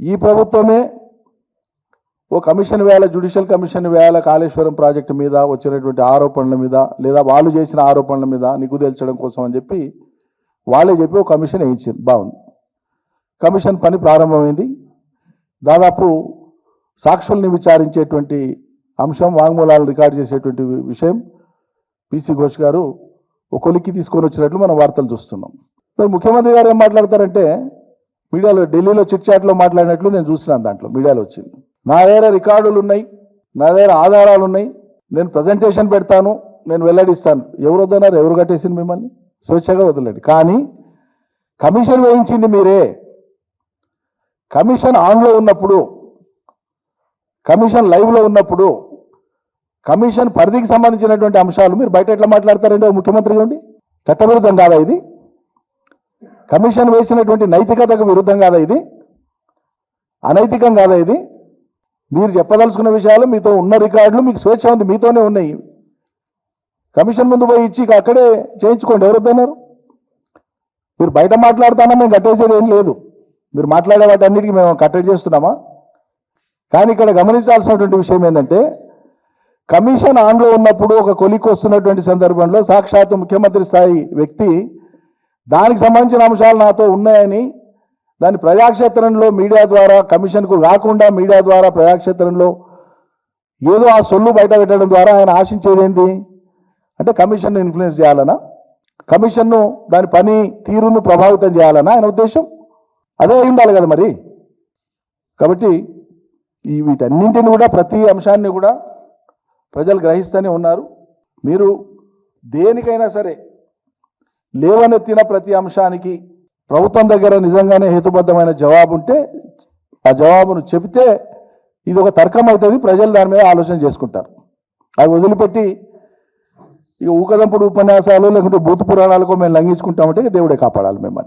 ఈ ప్రభుత్వమే ఓ కమిషన్ వేళ జ్యుడిషియల్ కమిషన్ వేళ కాళేశ్వరం ప్రాజెక్టు మీద వచ్చినటువంటి ఆరోపణల మీద లేదా వాళ్ళు చేసిన ఆరోపణల మీద నిగ్గు తెల్చడం కోసం అని చెప్పి వాళ్ళే చెప్పి ఒక కమిషన్ వేయించింది బాగుంది. కమిషన్ పని ప్రారంభమైంది. దాదాపు సాక్షుల్ని విచారించేటువంటి అంశం వాంగ్మూలాలు రికార్డ్ చేసేటువంటి విషయం పిసి ఘోష్ గారు ఒక కొలిక్కి తీసుకొని వచ్చినట్లు మనం వార్తలు చూస్తున్నాం. మరి ముఖ్యమంత్రి గారు ఏం మాట్లాడతారంటే మీడియాలో ఢిల్లీలో చిట్చాట్లో మాట్లాడినట్లు నేను చూసినాను దాంట్లో మీడియాలో వచ్చింది. నా దగ్గర రికార్డులు ఉన్నాయి నా దగ్గర ఆధారాలు ఉన్నాయి నేను ప్రజెంటేషన్ పెడతాను నేను వెల్లడిస్తాను. ఎవరు వద్దన్నారు? ఎవరు కట్టేసింది మిమ్మల్ని? స్వేచ్ఛగా వదలండి. కానీ కమిషన్ వేయించింది మీరే. కమిషన్ ఆన్లో ఉన్నప్పుడు కమిషన్ లైవ్లో ఉన్నప్పుడు కమిషన్ పరిధికి సంబంధించినటువంటి అంశాలు మీరు బయట ఎట్లా మాట్లాడతారండి? ముఖ్యమంత్రి ఉండి? చట్టవిరుద్ధం కాదా ఇది? కమిషన్ వేసినటువంటి నైతికతకు విరుద్ధం కాదా ఇది? అనైతికం కాదా ఇది? మీరు చెప్పదలుచుకున్న విషయాలు మీతో ఉన్న రికార్డులు మీకు స్వేచ్ఛ ఉంది మీతోనే ఉన్నాయి. కమిషన్ ముందు పోయి ఇచ్చి అక్కడే చేయించుకోండి. ఎవరొద్దన్నారు? మీరు బయట మాట్లాడుతానా? మేము కట్టేసేది ఏం లేదు. మీరు మాట్లాడే వాటన్నిటికీ మేము కట్టడి చేస్తున్నామా? కానీ ఇక్కడ గమనించాల్సినటువంటి విషయం ఏంటంటే కమిషన్ ఆన్లో ఉన్నప్పుడు ఒక కొలికి వస్తున్నటువంటి సందర్భంలో సాక్షాత్ ముఖ్యమంత్రి స్థాయి వ్యక్తి దానికి సంబంధించిన అంశాలు నాతో ఉన్నాయని దాని ప్రజాక్షేత్రంలో మీడియా ద్వారా కమిషన్కు రాకుండా మీడియా ద్వారా ప్రజాక్షేత్రంలో ఏదో ఆ సొల్లు బయట పెట్టడం ద్వారా ఆయన ఆశించేది ఏంటి అంటే కమిషన్ను ఇన్ఫ్లుయెన్స్ చేయాలనా? కమిషన్ను దాని పని తీరును ప్రభావితం చేయాలనా? ఆయన ఉద్దేశం అదే అయి ఉండాలి కదా మరి. కాబట్టి ఈ వీటన్నింటిని కూడా ప్రతి అంశాన్ని కూడా ప్రజలు గ్రహిస్తూనే ఉన్నారు. మీరు దేనికైనా సరే లేవనెత్తిన ప్రతి అంశానికి ప్రభుత్వం దగ్గర నిజంగానే హేతుబద్ధమైన జవాబు ఉంటే ఆ జవాబును చెబితే ఇది ఒక తర్కం అవుతుంది. ప్రజలు దాని మీద ఆలోచన చేసుకుంటారు. అవి వదిలిపెట్టి ఇక ఊకదంపుడు ఉపన్యాసాలు లేకుంటే భూత పురాణాలకు మేము లంఘించుకుంటామంటే దేవుడే కాపాడాలి మిమ్మల్ని.